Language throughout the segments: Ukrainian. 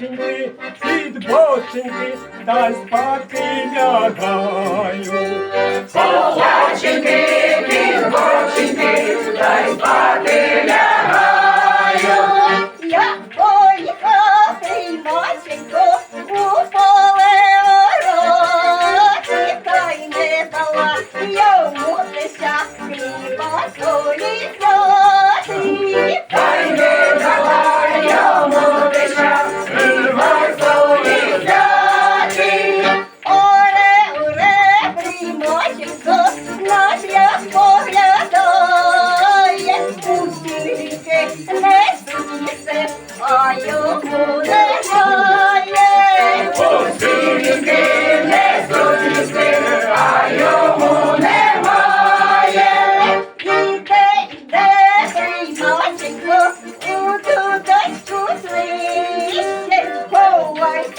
боченьки, під боченьки, та спаки лягаю. Побаченьки,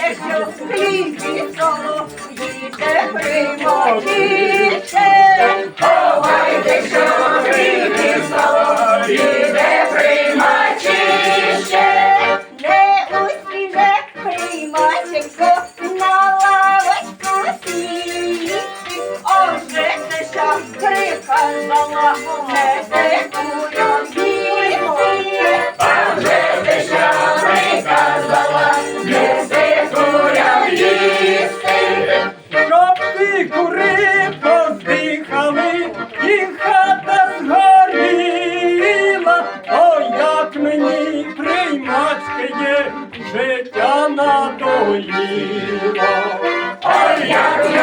те, що слінки соло, їде примоліше. Ховайте, що слінки соло, їде примачіше. Не усіне не на лавочку сіли. Оже, те, що приказала, не секую надоїла, а як я